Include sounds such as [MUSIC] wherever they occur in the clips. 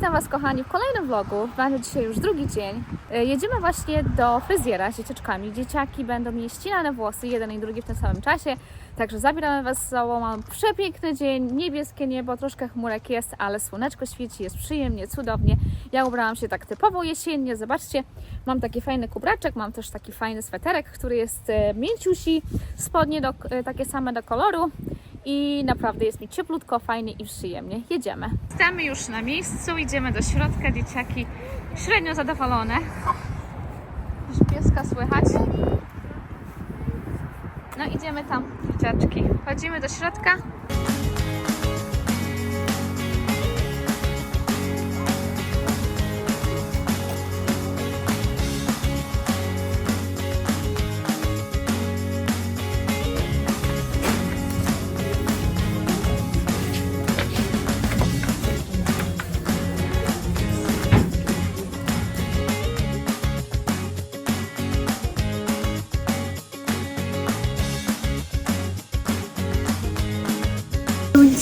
Was, kochani, w kolejnym vlogu. Mamy dzisiaj już drugi dzień. E, Jedziemy właśnie do fryzjera z dzieciaczkami. Dzieciaki będą mieć ścinane włosy, jeden i drugi w tym samym czasie. Także zabieramy Was z sobą. Mam przepiękny dzień, niebieskie niebo, troszkę chmurek jest, ale słoneczko świeci, jest przyjemnie, cudownie. Ja ubrałam się tak typowo jesiennie. Zobaczcie, mam taki fajny kubraczek, mam też taki fajny sweterek, który jest e, mięciusi, spodnie do, e, takie same do koloru i naprawdę jest mi cieplutko, fajnie i przyjemnie. Jedziemy. Jesteśmy już na miejscu, idziemy do środka, dzieciaki średnio zadowolone. Już pieska słychać. No idziemy tam, dzieciaczki. Chodzimy do środka.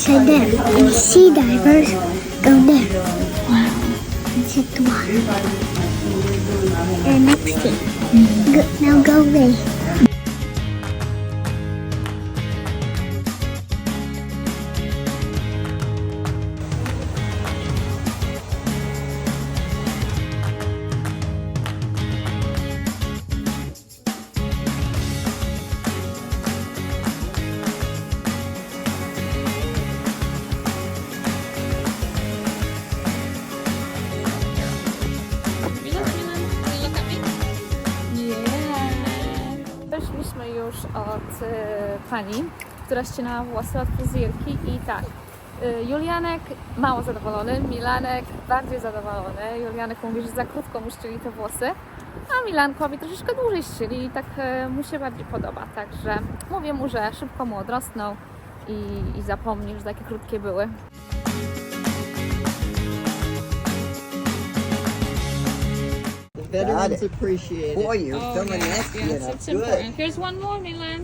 Inside there, and sea divers go there. Wow, it's at the water. And next thing, go, now go away. Wyszliśmy już od y, pani, która ścinała włosy od fryzjerki i tak. y, Julianek mało zadowolony, Milanek bardziej zadowolony. Julianek mówi, że za krótko mu szczyli te włosy, a Milankowi troszeczkę dłużej szczyli i tak y, mu się bardziej podoba. Także mówię mu, że szybko mu odrosną i, i zapomni, że takie krótkie były. Veterans it. appreciate Boy, it. you're Oh, filling yes, that yes, up it's good. important. Here's one more, Milan.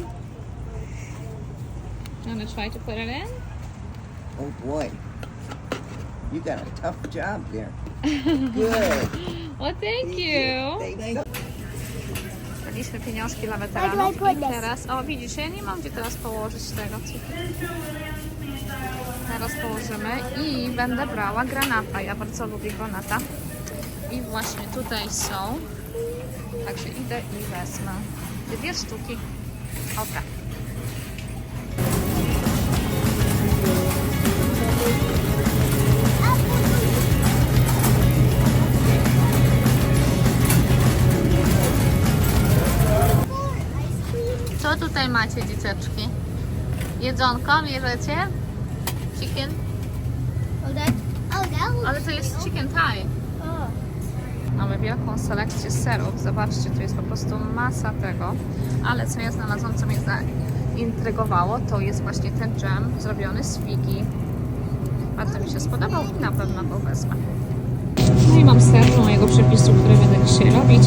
I'm gonna try to put it in. Oh boy, you got a tough job there. [LAUGHS] Good. Well, thank you. Thank you. Daliśmy pieniążki dla weteranów i teraz, o widzicie, nie mam gdzie teraz położyć tego. Teraz położymy i będę brała granata. Ja bardzo lubię granata. I właśnie tutaj są. Także idę i wezmę dwie sztuki. Tak. Co tutaj macie, dzieciaczki? Jedzonko bierzecie? Chicken? Ale to jest chicken thai. Mamy wielką selekcję serów. Zobaczcie, tu jest po prostu masa tego. Ale co ja znalazłam, co mnie zaintrygowało, to jest właśnie ten dżem zrobiony z figi. Bardzo mi się spodobał i na pewno go wezmę. No i mam ser mojego przepisu, który będę dzisiaj robić.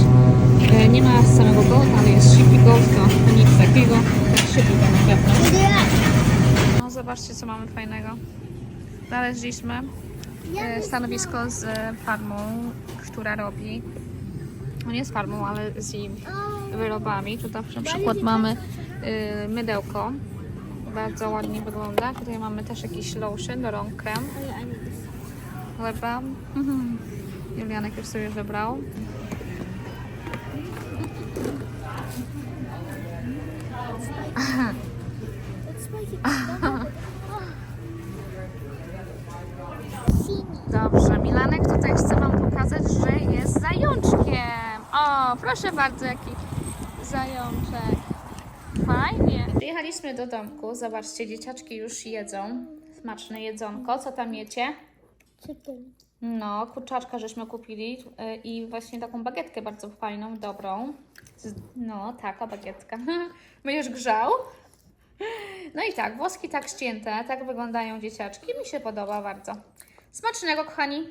E, Nie ma samego gold, ale jest shipy gold, to nic takiego. Tak to na pewno. No zobaczcie, co mamy fajnego. Znaleźliśmy stanowisko z farmą, która robi, no nie z farmą, ale z jej wyrobami. Tutaj na przykład mamy y, mydełko, bardzo ładnie wygląda. Tutaj mamy też jakiś lotion do rąk, krem, chleba. Mhm. Julianek już sobie wybrał. Proszę bardzo, jaki zajączek. Fajnie. Przyjechaliśmy do domku. Zobaczcie, dzieciaczki już jedzą. Smaczne jedzonko. Co tam jecie? Chicken. No, kurczaczka żeśmy kupili y, i właśnie taką bagietkę bardzo fajną, dobrą. No, taka bagietka. [LAUGHS] Będziesz grzał? No i tak, włoski tak ścięte, tak wyglądają dzieciaczki. Mi się podoba bardzo. Smacznego, kochani.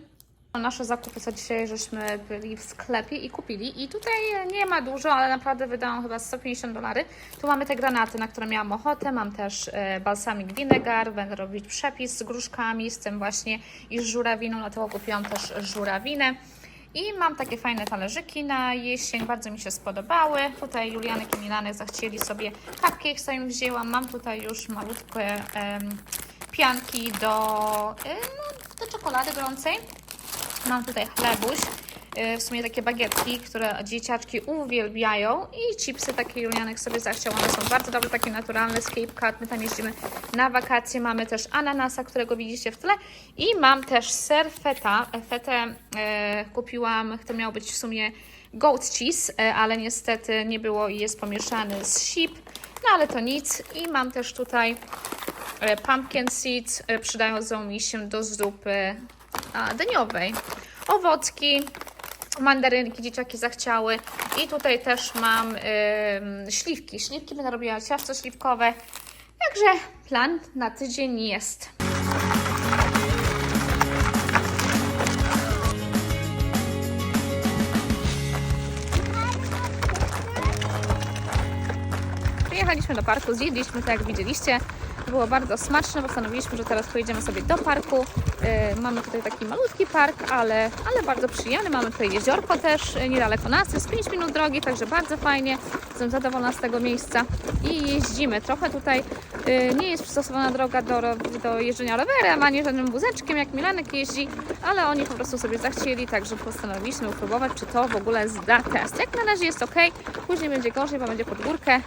Nasze zakupy co dzisiaj żeśmy byli w sklepie i kupili i tutaj nie ma dużo, ale naprawdę wydałam chyba 150 dolarów. Tu mamy te granaty, na które miałam ochotę, mam też e, balsamik vinegar, będę robić przepis z gruszkami, z tym właśnie i z żurawiną, dlatego kupiłam też żurawinę. I mam takie fajne talerzyki na jesień, bardzo mi się spodobały. Tutaj Julianek i Milanek zachcieli sobie cupcake, co im wzięłam. Mam tutaj już malutkie pianki do, e, no, do czekolady gorącej. Mam tutaj chlebuś, y, w sumie takie bagietki, które dzieciaczki uwielbiają i chipsy takie Julianek sobie zachciał. One są bardzo dobre, takie naturalne z Cape Cod. My tam jeździmy na wakacje. Mamy też ananasa, którego widzicie w tle i mam też ser feta. Fetę e, kupiłam, to miał być w sumie goat cheese, e, ale niestety nie było i jest pomieszany z sheep. No ale to nic. I mam też tutaj e, pumpkin seeds, e, przydadzą mi się do zupy a, dyniowej. Owocki, mandarynki dzieciaki zachciały. I tutaj też mam ym, śliwki. Śliwki będę robiła ciasto śliwkowe. Także plan na tydzień jest. Przyjechaliśmy do parku, zjedliśmy tak jak widzieliście. Było bardzo smaczne, postanowiliśmy, że teraz pojedziemy sobie do parku. Yy, mamy tutaj taki malutki park, ale, ale bardzo przyjemny. Mamy tutaj jeziorko też yy, niedaleko nas, jest 5 minut drogi, także bardzo fajnie. Jestem zadowolona z tego miejsca i jeździmy. Trochę tutaj yy, nie jest przystosowana droga do, do jeżdżenia rowerem, ani żadnym wózeczkiem, jak Milanek jeździ, ale oni po prostu sobie zachcieli, także postanowiliśmy upróbować, czy to w ogóle zda test. Jak na razie jest ok, później będzie gorzej, bo będzie pod górkę.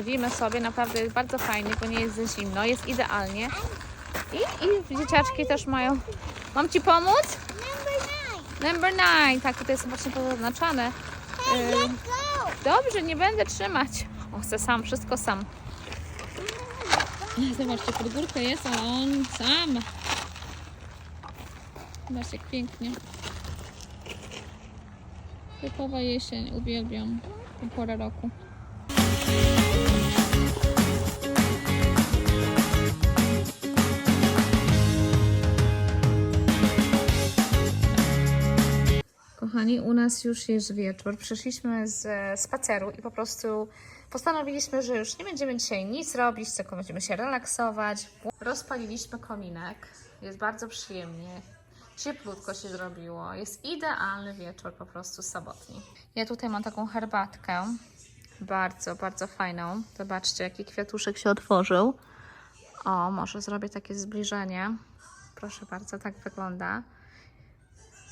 Chodzimy sobie, naprawdę jest bardzo fajnie, bo nie jest za zimno, jest idealnie. I, I dzieciaczki też mają. Mam Ci pomóc? Number nine. Number nine. Tak, tutaj są właśnie pozaznaczane. Hey, Ym, let's go. Dobrze, nie będę trzymać. O, chcę sam, wszystko sam. Zobaczcie, pod górkę jest, a on sam. Zobaczcie, jak pięknie. Typowa jesień, uwielbiam tę porę roku. Kochani, u nas już jest wieczór. Przyszliśmy z e, spaceru i po prostu postanowiliśmy, że już nie będziemy dzisiaj nic robić, tylko będziemy się relaksować. Rozpaliliśmy kominek. Jest bardzo przyjemnie. Cieplutko się zrobiło. Jest idealny wieczór po prostu sobotni. Ja tutaj mam taką herbatkę. Bardzo, bardzo fajną. Zobaczcie, jaki kwiatuszek się otworzył. O, może zrobię takie zbliżenie. Proszę bardzo, tak wygląda.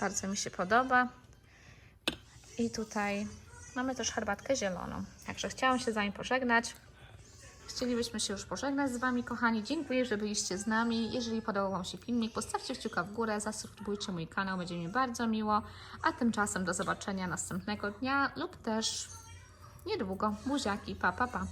Bardzo mi się podoba. I tutaj mamy też herbatkę zieloną. Także chciałam się z Wami pożegnać. Chcielibyśmy się już pożegnać z Wami, kochani. Dziękuję, że byliście z nami. Jeżeli podobał Wam się filmik, postawcie kciuka w górę, zasubskrybujcie mój kanał, będzie mi bardzo miło. A tymczasem do zobaczenia następnego dnia lub też niedługo. Buziaki, pa, pa, pa.